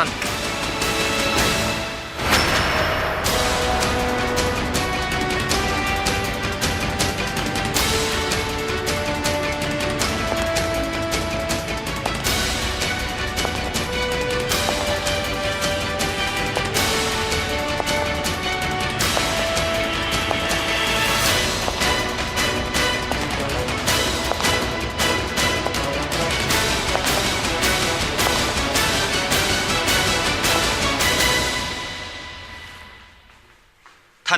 ท่าน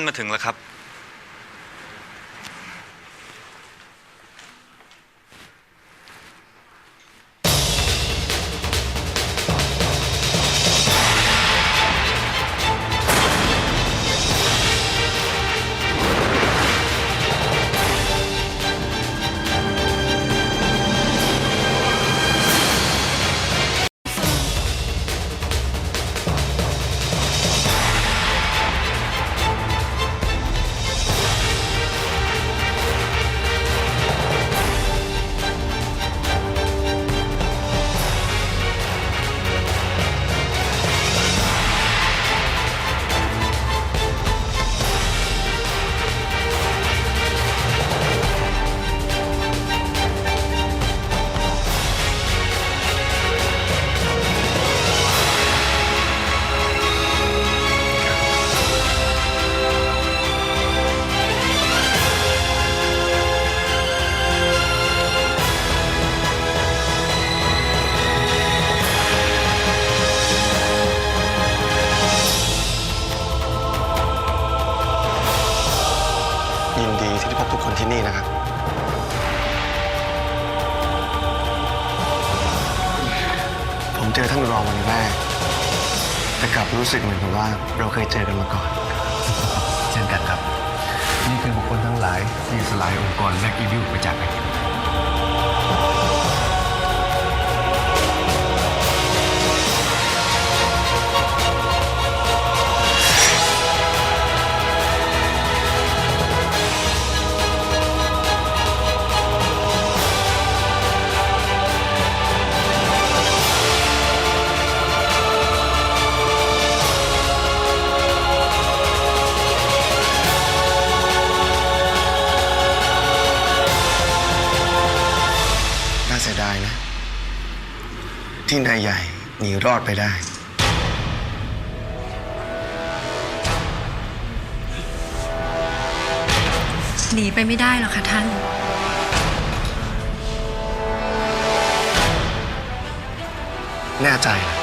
านมาถึงแล้วครับ ที่นี่นะครับ ผมเจอท่านรองวันแรก แต่กลับรู้สึกเหมือนกับว่าเราเคยเจอกันมาก่อน เช่นกันครับ นี่คือบุคคลทั้งหลายที่สลายองค์กรแลกอีวิวไปจากกัน ที่นายใหญ่หนีรอดไปได้ หนีไปไม่ได้หรอกค่ะท่าน แน่ใจเหรอ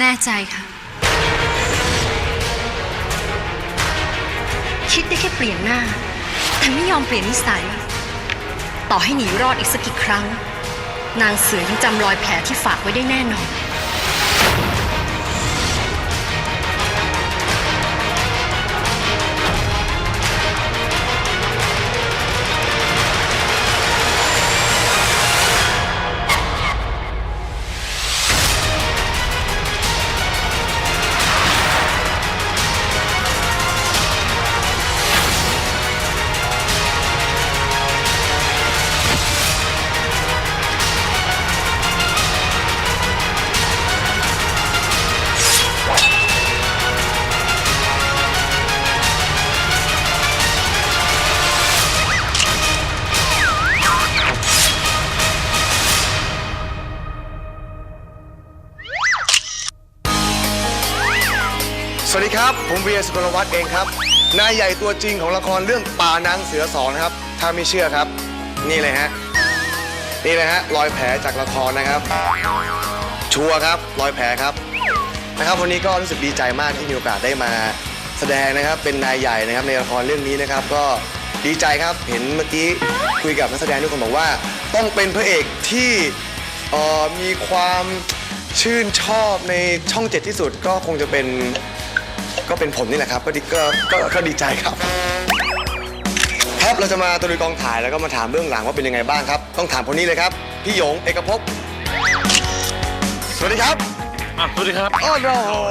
แน่ใจค่ะ คิดได้แค่เปลี่ยนหน้า แต่ไม่ยอมเปลี่ยนนิสัย ต่อให้หนีรอดอีกสักกี่ครั้ง นางเสือยังจำรอยแผลที่ฝากไว้ได้แน่นอน ผมเวียสุกลวัฒน์เองครับ นายใหญ่ตัวจริงของละครเรื่องป่านางเสือสองนะครับ ถ้าไม่เชื่อครับ นี่เลยฮะ นี่เลยฮะรอยแผลจากละครนะครับ ชัวร์ครับรอยแผลครับ นะครับวันนี้ก็รู้สึกดีใจมากที่มีโอกาสได้มา แสดงนะครับเป็นนายใหญ่นะครับในละครเรื่องนี้นะครับ ก็ดีใจครับเห็นเมื่อกี้คุยกับนักแสดงทุกคนบอกว่า ต้องเป็นพระเอกที่เอ่อมีความชื่นชอบในช่องเจ็ดที่สุดก็คงจะเป็น ก็เป็นผมนี่แหละครับก็ดีก็ก็ก็ดีใจครับ ครับเราจะมาตะลุยกองถ่ายแล้วก็มาถามเบื้องหลังว่าเป็นยังไงบ้างครับ ต้องถามคนนี้เลยครับ พี่หยงเอกภพสวัสดีครับอะสวัสดีครับ โอ้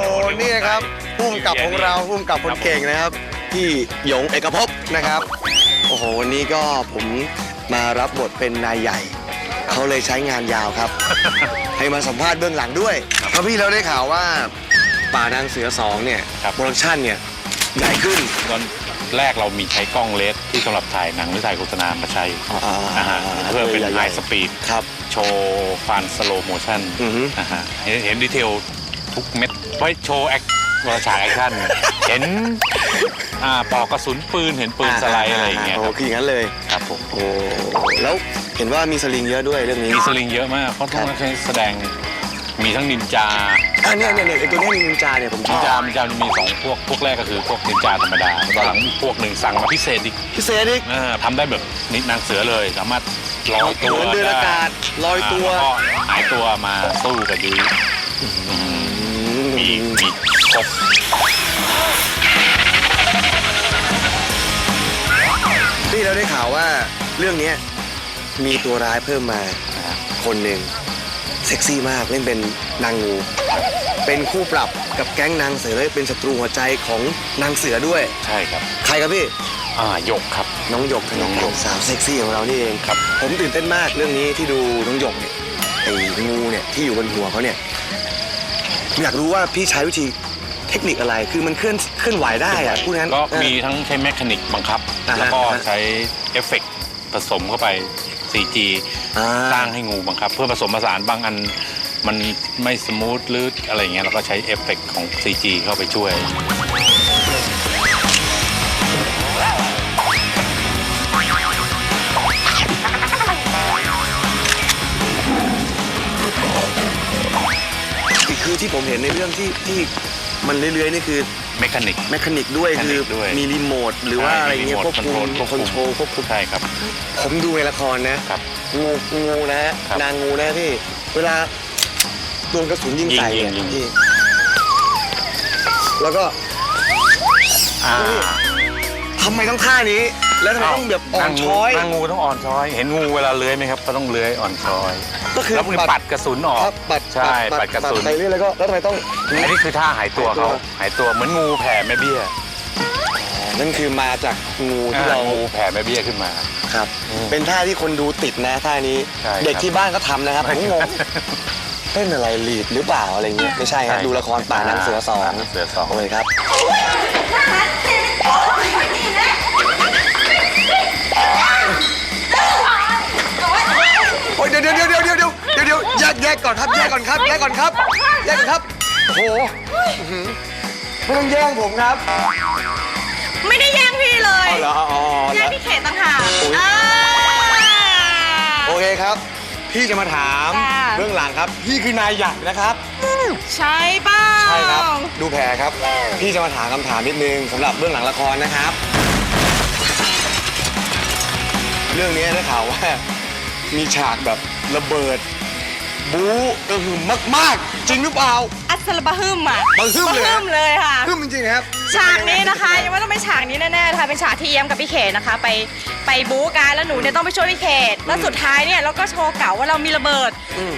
โหนี่นะครับผู้กำกับของเราผู้กำกับคนเก่งนะครับพี่หยงเอกภพนะครับ โอ้โหวันนี้ก็ผมมารับบทเป็นนายใหญ่ เขาเลยใช้งานยาวครับ ให้มาสัมภาษณ์เบื้องหลังด้วยเพราะพี่เราได้ข่าวว่า ป่านางเสือสองเนี่ยครับ โปรดักชั่นเนี่ยใหญ่ขึ้น ตอนแรกเรามีใช้กล้องเลสที่สำหรับถ่ายหนังหรือถ่ายโฆษณามาใช้อ่าๆๆอ่าฮะเพื่อเป็นใหญ่ๆไฮสปีดครับ โชว์ฟันสโลโมชั่นอือฮึ อ่าฮะเห็นเห็นดีเทลทุกเม็ดไว้โชว์แอคเวลาฉากแอคชั่น เห็นอ่าปอกกระสุนปืนเห็นปืนสไลด์อะไรอย่างเงี้ยโอ้ครับคืออย่างนั้นเลยครับผม โอ้แล้วเห็นว่ามีสลิงเยอะด้วยเรื่องนี้ มีสลิงเยอะมาก เพราะต้องใช้แสดงมีทั้งนินจา อ่าเนี่ยเนี่ยเนี่ยไอตัวเนี้ยนินจาเนี่ยผมชนิอนจาบนินจามันมีสองพวก พวกแรกก็คือพวกนินจาธรรมดาแล้วตอนหลังพวกหนึ่งสั่งมาพิเศษอีกพิเศษอีกอ่าทำได้แบบนินางเสือเลย สามารถลอยตัวเหมือนเดินอากาศลอยตัวาแล้วก็หายตัวมาสู้กับยุ้ยมีมีครบนี่เราได้ข่าวว่าเรื่องเนี้ยมีตัวร้ายเพิ่มมานะฮะคนหนึ่งเซ็กซี่มากเล่นเป็นนางงู เป็นคู่ปรับกับแก๊งนางเสือและเป็นศัตรูหัวใจของนางเสือด้วย ใช่ครับ ใครครับพี่ อ่าหยกครับ น้องหยกธนงศักดิ์สาวเซ็กซี่ของเรานี่เองครับ ผมตื่นเต้นมากเรื่องนี้ที่ดูน้องหยกเนี่ยไอ้งูเนี่ยที่อยู่บนหัวเขาเนี่ยผมอยากรู้ว่าพี่ใช้วิธีเทคนิคอะไรคือมันเคลื่อนเคลื่อนไหวได้อะพูดงั้น ก็เออมีทั้งใช้แมคานิกบังคับ อ่าฮะแล้วก็อ่าฮะใช้เอฟเฟกต์ผสมเข้าไป 4G อ่า สร้างให้งูบังคับ เพื่อผสมผสานบางอัน มันไม่สมูทหรืออะไรเงี้ยเราก็ใช้เอฟเฟกต์ของ 4G เข้าไปช่วย คือที่ผมเห็นในเรื่องที่ที่มันเรื่อยๆนี่คือเมคานิก แมคานิกด้วยแมคานิคืกอด้วยมีรีโมทหรือว่าอะไรเงี้ยควบคุมควบคอนโทรลควบคุม ใช่ครับ ผมดูในละครนะครับงูงูนะฮะครับ นางงูนะพี่ เวลา โดนกระสุนยิงใส่ยิเนี่ยงยิง พี่แล้วก็อ่าทำไมต้องท่านี้ แล้วทำไมต้องแบบอ่อนช้อย นางงูต้องอ่อนช้อย เห็นงูเวลาเลื้อยไหมครับเขาต้องเลื้อยอ่อนช้อยก็คือแล้วมันปัดกระสุนออกครับปัดใช่ปัดกระสุน ไปเรื่อยแล้วก็แล้วทำไมต้อง อันนี้คือท่าหายตัวเขาหายตัวเหมือนงูแผ่แม่เบี้ยนั่นคือมาจากงูที่อ่าเรางูแผ่แม่เบี้ยขึ้นมา ครับ เป็นท่าที่คนดูติดนะท่านี้ ใช่ครับ เด็กที่บ้านก็ทำนะครับผมงง เต้นอะไรลีดหรือเปล่าอะไรเงี้ยไม่ใช่ครับใช่ดูละครป่านางเสือสองป่านางเสือสองโอเคครับโอ้ยเดี๋ยวเดี๋ยวเดี๋ยวเดี๋ยวเดี๋ยวเดี๋ยวเดี๋ยวแยกแยกก่อนครับแยกก่อนครับแยกก่อนครับแยกก่อนครับโอ้โหอื้อหือไม่ต้องแย่งผมครับ ไม่ได้แย่งพี่เลยเอาเหรออ๋อเหรแย่งอพี่เขตต่างหากโอ้ยอ่าโอเคครับ พี่จะมาถามค่ะเบื้องหลังครับ พี่คือนายใหญ่นะครับ ใช่เปล่าใช่ครับ ดูแผลครับ พี่จะมาถามคำถามนิดนึงสำหรับเบื้องหลังละครนะครับ เรื่องนี้ได้ข่าวว่า มีฉากแบบระเบิด บู๊กระหึ่มมาก ๆ จริงหรือเปล่า อัศลบะฮึมอะบะฮึ่มเลย บะฮึมเลยค่ะ ฮึ่มจริงๆครับฉากนี้นะคะยังไม่ต้องเป็นฉากนี้แน่ๆค่ะเป็นฉากที่เยี่ยมกับพี่เขตนะคะ ไปไปบู๊กันแล้วหนูเนี่ยต้องไปช่วยพี่เขตแล้วสุดท้ายเนี่ยเราก็โชว์เก่าว่าเรามีระเบิด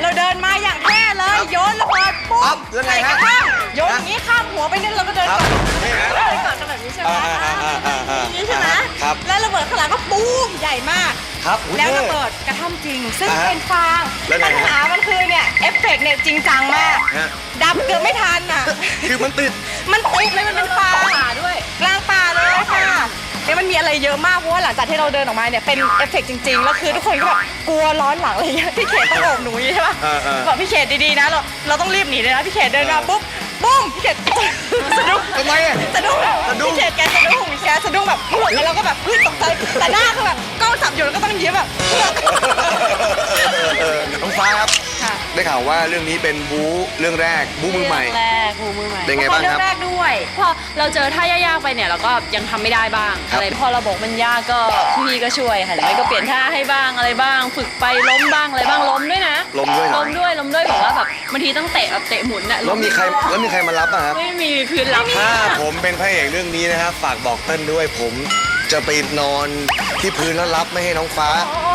เราเดินมาอย่างแท้เลยโยนระเบิดปุ๊ครับบยังไงใส่กฮะ ระทะโยนอย่างนี้ข้ามหัวไปเนี่ยเราก็เดินครับก่อนนี่ฮะเดินก่อนกันแบบนี้ใช่ไหมอ่าอ่าอ่าอ่าอ่าอย่างนี้ใช่ไหมครับ แล้วระเบิดข้างหลังก็ปูมใหญ่มาก ครับอุ๊ยแล้วท่ ระเบิดกระท่อมจริง ซึ่งอ่าฮะเป็นฟางแล้วไงปัญฮะหามัน กต์เนี่ยจริงจังมาก ฮะ ดับเกือบไม่ทันอะ คือมันติด มันติดเลยมันเป็นฟางป่าด้วยกลางป่าเลยค่ะเนี่ยมันมีอะไรเยอะมากเพราะว่าหลังจากที่เราเดินออกมาเนี่ยเป็นเอฟเฟกต์จริงๆแล้วคือทุกคนก็แบบกลัวร้อนหลังอะไรเงี้ยพี่เขตต้องโอบหนูอย่างงี้ใช่ปะเออเออบอกพี่เขตดีๆนะเราเราต้องรีบหนีเลยนะพี่เขตเดินมาปุ๊บปุ้มพี่เขตสะดุ้งทำไมอะ สะดุ้งสะดุ้ง พี่เขตแกสะดุ้งแกสะดุ้งแบบหลุดแล้วเราก็แบบเฮ้ยตกใจแต่หน้าคือแบบกล้องสับอยู่แล้วก็ต้องยิ้มแบบ ได้ข่าวว่าเรื่องนี้เป็นบู๊เรื่องแรกบู๊มือใหม่ เรื่องแรกหูมือใหม่เป็นไงพอบ้างเรื่ครับแรกด้วย พอเราเจอท่ายากๆไปเนี่ยเราก็ยังทำไม่ได้บ้างครับ อะไรพอเราบอกมันยากก็พี่ก็ช่วยค่ะหรือไม่ก็เปลี่ยนท่าให้บ้างอะไรบ้าง ฝึกไปล้มบ้างอะไรบ้างล้มด้วยนะล้มด้วยเหรอล้มด้วยล้มด้วยแบบว่าแบบบางทีต้องเตะแบบเตะหมุนอะแล้วมีใครแล้วมีใครมารับอะครับ ไม่มีพื้นรับ ถ้าผมเป็นพระเอกเรื่องนี้นะครับ ฝากบอกเต้นด้วยผมจะไปนอนที่พื้นแล้วรับไม่ให้น้องฟ้า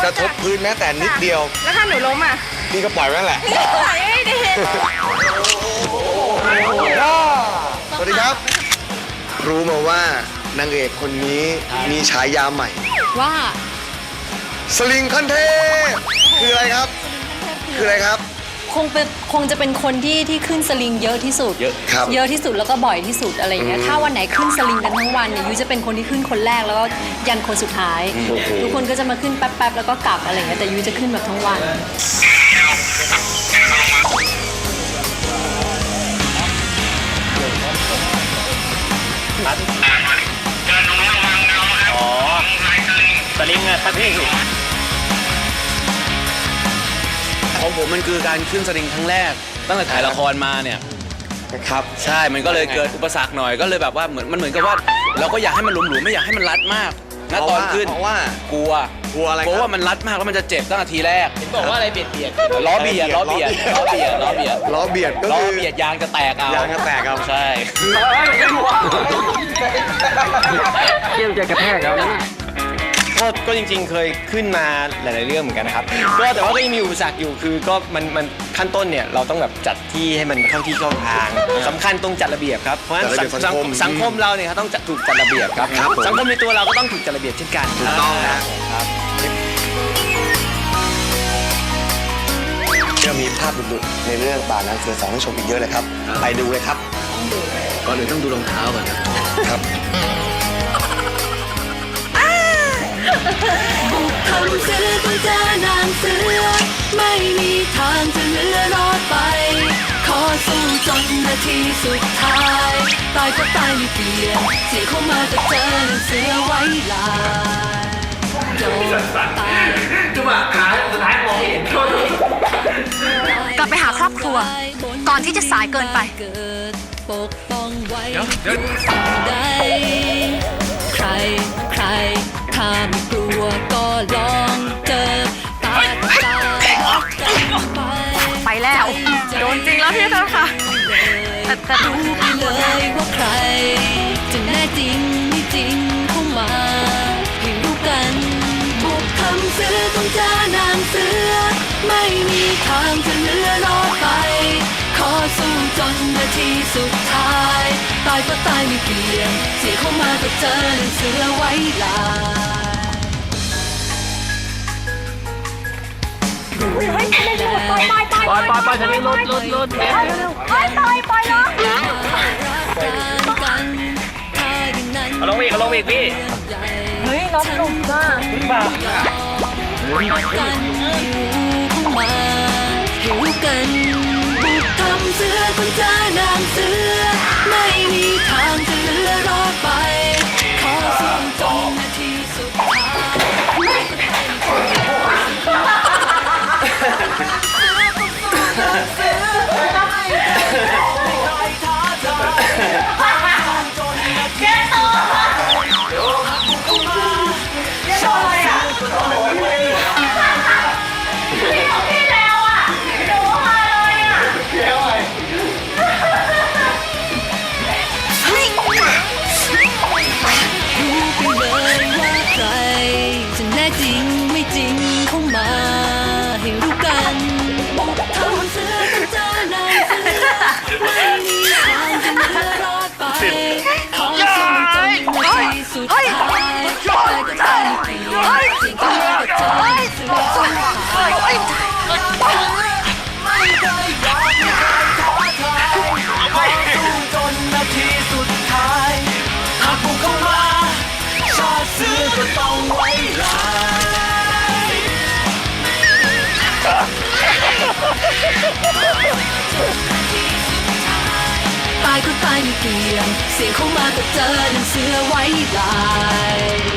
กระทบพื้นแม้แต่นิดเดียว แล้วถ้าหนูล้มอะพี่ก็ปล่อยไว้นั่นแหละไหนไม่ได้เห็นโอ้สวัสดีครับ รู้มาว่านางเอกคนนี้มีฉายาใหม่ ว่า สลิงคันเทพคืออะไรครับ คืออะไรครับ คงเป็นคงจะเป็นคนที่ที่ขึ้นสลิงเยอะที่สุด เยอะครับ เยอะที่สุดแล้วก็บ่อยที่สุดอะไรอย่างเงี้ยถ้าวันไหนขึ้นสลิงกันทั้งวันเนี่ยยุ้ยจะเป็นคนที่ขึ้นคนแรกแล้วก็ยันคนสุดท้าย ทุกคนก็จะมาขึ้นแป๊บๆแล้วก็กลับอะไรอย่างเงี้ยแต่ยุ้ยจะขึ้นแบบทั้งวันอ๋อสลิงอะครับพี่ ของผมมันคือการขึ้นสลิงครั้งแรก ตั้งแต่ถ่ายละครมาเนี่ยครับ ใช่ มันก็เลยเกิดอุปสรรคหน่อยก็เลยแบบว่าเหมือนมันเหมือนกับว่า เราก็อยากให้มันหลวมๆไม่อยากให้มันรัดมากณเพราะตอนว่าขึ้นเพราะว่ากลัวกลัวอะไรครับ กลัวว่ามันรัดมากแล้วมันจะเจ็บตั้งแต่ทีแรกบอกว่าอะไรเบียดเบียดล้อเบียดล้อเบียดล้อเบียดล้อเบียดล้อเบียดก็ล้อคือเบียดยางจะแตกเอายางจะแตกเอาใช่ ก็ก็จริง ๆ เคยขึ้นมาหลาย ๆ เรื่องเหมือนกันนะครับ ก็แต่ว่าก็ยังมีอุปสรรคอยู่คือก็มันมันขั้นต้นเนี่ยเราต้องแบบจัดที่ให้มันเข้าที่เข้าทางสำคัญตรงจัดระเบียบครับเพราะฉะนั้นจัดระเบียบสังคมสังคมเราเนี่ยครับต้องจัดถูกจัดระเบียบครับครับผม สังคมในตัวเราก็ต้องถูกจัดระเบียบเช่นกันถูกต้องนะ ครับ จะมีภาพดุๆในเรื่องป่าน้ำเสือสองให้ชมอีกเยอะเลยครับ ไปดูเลยครับ ก่อนอื่นต้องดูรองเท้าก่อนนะครับ ทำซื้อต้องเจอนางเสือ ไม่มีทางจะเหลือรอดไป ขอสู้จนนาทีสุดท้าย ตายก็ตายไม่เปลี่ยนเสียเข้ามาจะเจอนางเสือไว้ลายโดนตายกลับไปหาครอบครัว ก่อนที่จะสายเกินไปเกิดปกป้องไว้อยู่สิ่งใดใครใคร แต่รู้ไปเลยว่าใคร จะแน่จริงไม่จริงเข้ามาให้รู้กันบุกคำเสือต้องเจอนางเสือ ไม่มีทางจะเลือรอดไป ขอสู้จนนาทีสุดท้าย ตายก็ตายไม่เปลี่ยนเสียเข้ามาก็เจอนางเสือไว้ลายปล่อยปล่อยปล่อยสลิงลุดลุดลุดกันถ้าอย่างนั้น เอาลงอีกเอาลงอีกพี่เฮ้ยน้องหนุ่มมากขึ้นมากันอยู่เข้ามาหิวกันบุกทำเสือคนเจอนางเสือ ไม่มีทางจะเหลือรอดไป ขอสู้จนนาทีสุดท้าย ยก็ตายไม่เกี่ยง เสียงเข้ามาก็เจอนังเสือไว้ลาย